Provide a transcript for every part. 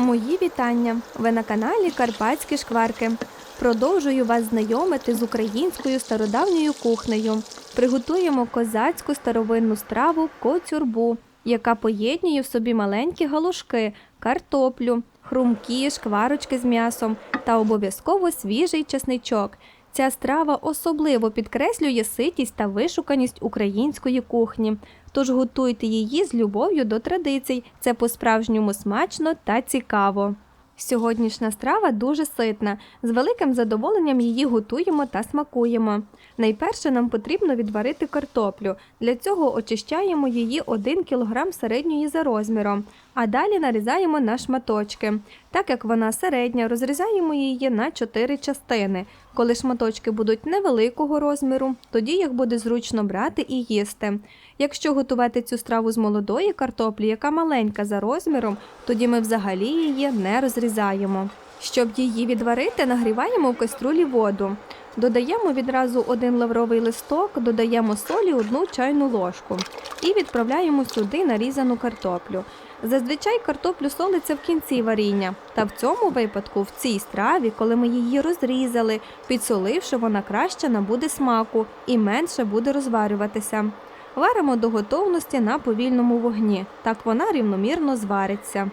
Мої вітання! Ви на каналі Карпатські шкварки. Продовжую вас знайомити з українською стародавньою кухнею. Приготуємо козацьку старовинну страву коцюрбу, яка поєднує в собі маленькі галушки, картоплю, хрумкі, шкварочки з м'ясом та обов'язково свіжий чесничок. Ця страва особливо підкреслює ситість та вишуканість української кухні. Тож готуйте її з любов'ю до традицій. Це по-справжньому смачно та цікаво. Сьогоднішня страва дуже ситна. З великим задоволенням її готуємо та смакуємо. Найперше нам потрібно відварити картоплю. Для цього очищаємо її 1 кг середньої за розміром, а далі нарізаємо на шматочки. Так як вона середня, розрізаємо її на 4 частини. Коли шматочки будуть невеликого розміру, тоді їх буде зручно брати і їсти. Якщо готувати цю страву з молодої картоплі, яка маленька за розміром, тоді ми взагалі її не розрізаємо. Щоб її відварити, нагріваємо в каструлі воду. Додаємо відразу один лавровий листок, додаємо солі одну чайну ложку і відправляємо сюди нарізану картоплю. Зазвичай картоплю солиться в кінці варіння, та в цьому випадку, в цій страві, коли ми її розрізали, підсоливши, вона краще набуде смаку і менше буде розварюватися. Варимо до готовності на повільному вогні, так вона рівномірно звариться.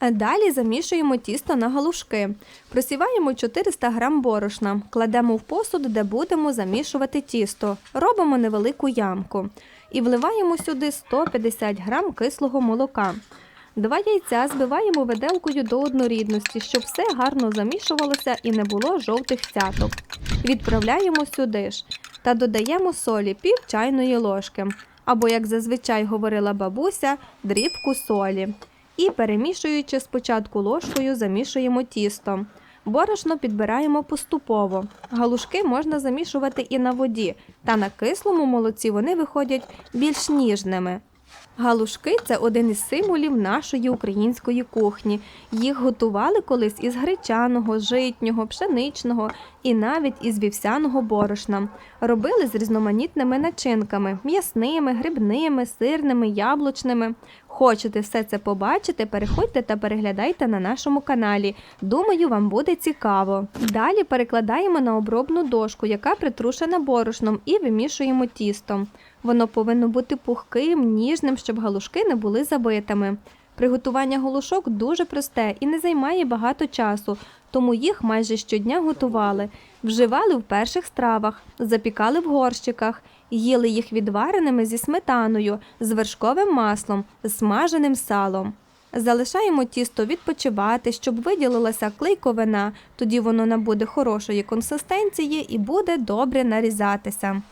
Далі замішуємо тісто на галушки. Просіваємо 400 г борошна, кладемо в посуд, де будемо замішувати тісто. Робимо невелику ямку і вливаємо сюди 150 г кислого молока. Два яйця збиваємо виделкою до однорідності, щоб все гарно замішувалося і не було жовтих цяток. Відправляємо сюди ж та додаємо солі пів чайної ложки, або, як зазвичай говорила бабуся, дрібку солі. І перемішуючи спочатку ложкою, замішуємо тісто. Борошно підбираємо поступово. Галушки можна замішувати і на воді, та на кислому молоці вони виходять більш ніжними. Галушки це один із символів нашої української кухні. Їх готували колись із гречаного, житнього, пшеничного і навіть із вівсяного борошна. Робили з різноманітними начинками м'ясними, грибними, сирними, яблучними. Хочете все це побачити, переходьте та переглядайте на нашому каналі. Думаю, вам буде цікаво. Далі перекладаємо на обробну дошку, яка притрушена борошном, і вимішуємо тісто. Воно повинно бути пухким, ніжним, щоб галушки не були забитими. Приготування галушок дуже просте і не займає багато часу, тому їх майже щодня готували, вживали в перших стравах, запікали в горщиках, їли їх відвареними зі сметаною, з вершковим маслом, смаженим салом. Залишаємо тісто відпочивати, щоб виділилася клейковина, тоді воно набуде хорошої консистенції і буде добре нарізатися.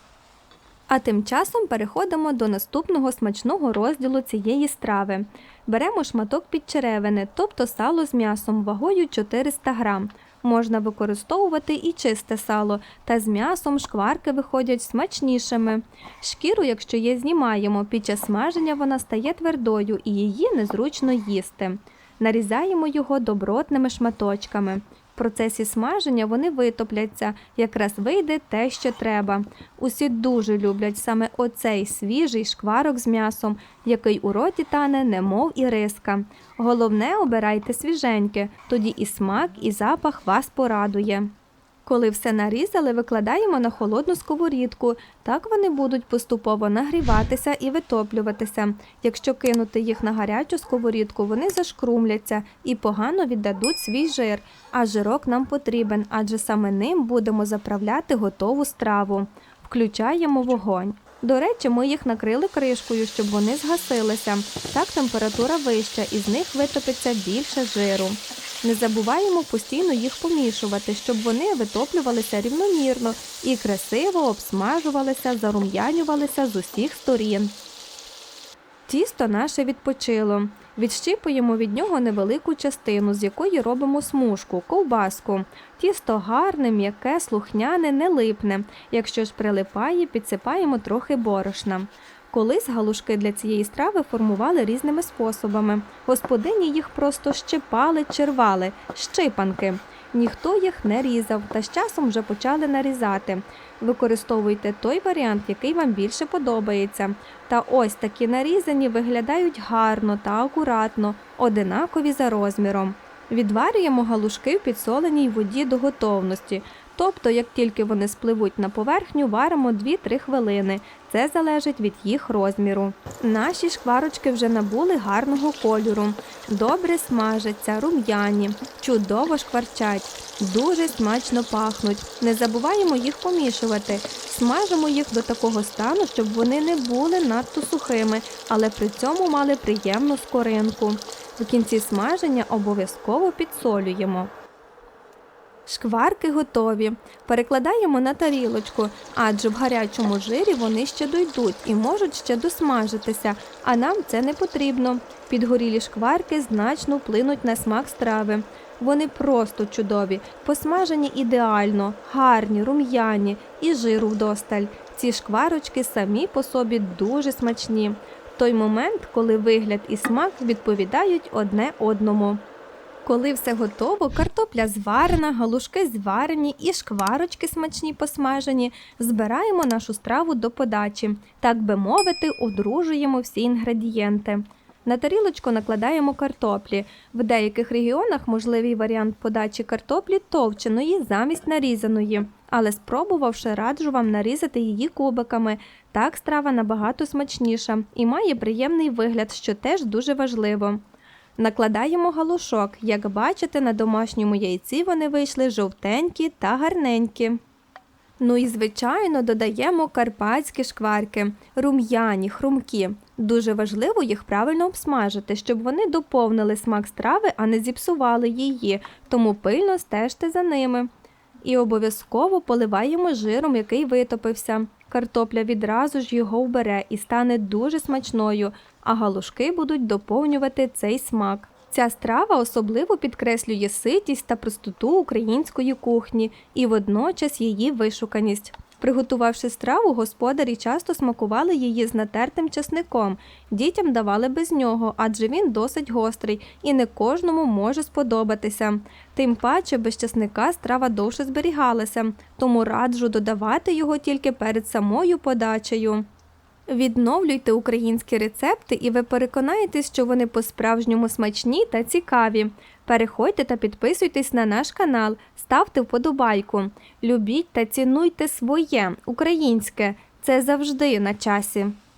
А тим часом переходимо до наступного смачного розділу цієї страви. Беремо шматок підчеревини, тобто сало з м'ясом вагою 400 грам. Можна використовувати і чисте сало, та з м'ясом шкварки виходять смачнішими. Шкіру, якщо є, знімаємо. Під час смаження вона стає твердою і її незручно їсти. Нарізаємо його добротними шматочками. Процесі смаження вони витопляться, якраз вийде те, що треба. Усі дуже люблять саме оцей свіжий шкварок з м'ясом, який у роті тане, немов і риска. Головне, обирайте свіженьке, тоді і смак, і запах вас порадує. Коли все нарізали, викладаємо на холодну сковорідку. Так вони будуть поступово нагріватися і витоплюватися. Якщо кинути їх на гарячу сковорідку, вони зашкрумляться і погано віддадуть свій жир. А жирок нам потрібен, адже саме ним будемо заправляти готову страву. Включаємо вогонь. До речі, ми їх накрили кришкою, щоб вони згасилися. Так температура вища і з них витопиться більше жиру. Не забуваємо постійно їх помішувати, щоб вони витоплювалися рівномірно і красиво обсмажувалися, зарум'янювалися з усіх сторін. Тісто наше відпочило. Відщипуємо від нього невелику частину, з якої робимо смужку, ковбаску. Тісто гарне, м'яке, слухняне, не липне. Якщо ж прилипає, підсипаємо трохи борошна. Колись галушки для цієї страви формували різними способами. Господині їх просто щипали чи рвали, щипанки. Ніхто їх не різав, та з часом вже почали нарізати. Використовуйте той варіант, який вам більше подобається. Та ось такі нарізані виглядають гарно та акуратно, одинакові за розміром. Відварюємо галушки в підсоленій воді до готовності. Тобто, як тільки вони спливуть на поверхню, варимо 2-3 хвилини. Це залежить від їх розміру. Наші шкварочки вже набули гарного кольору. Добре смажаться, рум'яні, чудово шкварчать, дуже смачно пахнуть. Не забуваємо їх помішувати. Смажимо їх до такого стану, щоб вони не були надто сухими, але при цьому мали приємну скоринку. В кінці смаження обов'язково підсолюємо. Шкварки готові. Перекладаємо на тарілочку, адже в гарячому жирі вони ще дойдуть і можуть ще досмажитися, а нам це не потрібно. Підгорілі шкварки значно вплинуть на смак страви. Вони просто чудові, посмажені ідеально, гарні, рум'яні і жиру вдосталь. Ці шкварочки самі по собі дуже смачні. Той момент, коли вигляд і смак відповідають одне одному. Коли все готово, картопля зварена, галушки зварені і шкварочки смачні посмажені, збираємо нашу страву до подачі. Так би мовити, одружуємо всі інгредієнти. На тарілочку накладаємо картоплі. В деяких регіонах можливий варіант подачі картоплі товченої замість нарізаної, але спробувавши, раджу вам нарізати її кубиками. Так страва набагато смачніша і має приємний вигляд, що теж дуже важливо. Накладаємо галушок. Як бачите, на домашньому яйці вони вийшли жовтенькі та гарненькі. Ну і, звичайно, додаємо карпатські шкварки, рум'яні, хрумкі. Дуже важливо їх правильно обсмажити, щоб вони доповнили смак страви, а не зіпсували її, тому пильно стежте за ними. І обов'язково поливаємо жиром, який витопився. Картопля відразу ж його вбере і стане дуже смачною, а галушки будуть доповнювати цей смак. Ця страва особливо підкреслює ситість та простоту української кухні і водночас її вишуканість. Приготувавши страву, господарі часто смакували її з натертим часником. Дітям давали без нього, адже він досить гострий і не кожному може сподобатися. Тим паче без часника страва довше зберігалася, тому раджу додавати його тільки перед самою подачею. Відновлюйте українські рецепти, і ви переконаєтесь, що вони по-справжньому смачні та цікаві. Переходьте та підписуйтесь на наш канал, ставте вподобайку. Любіть та цінуйте своє українське. Це завжди на часі.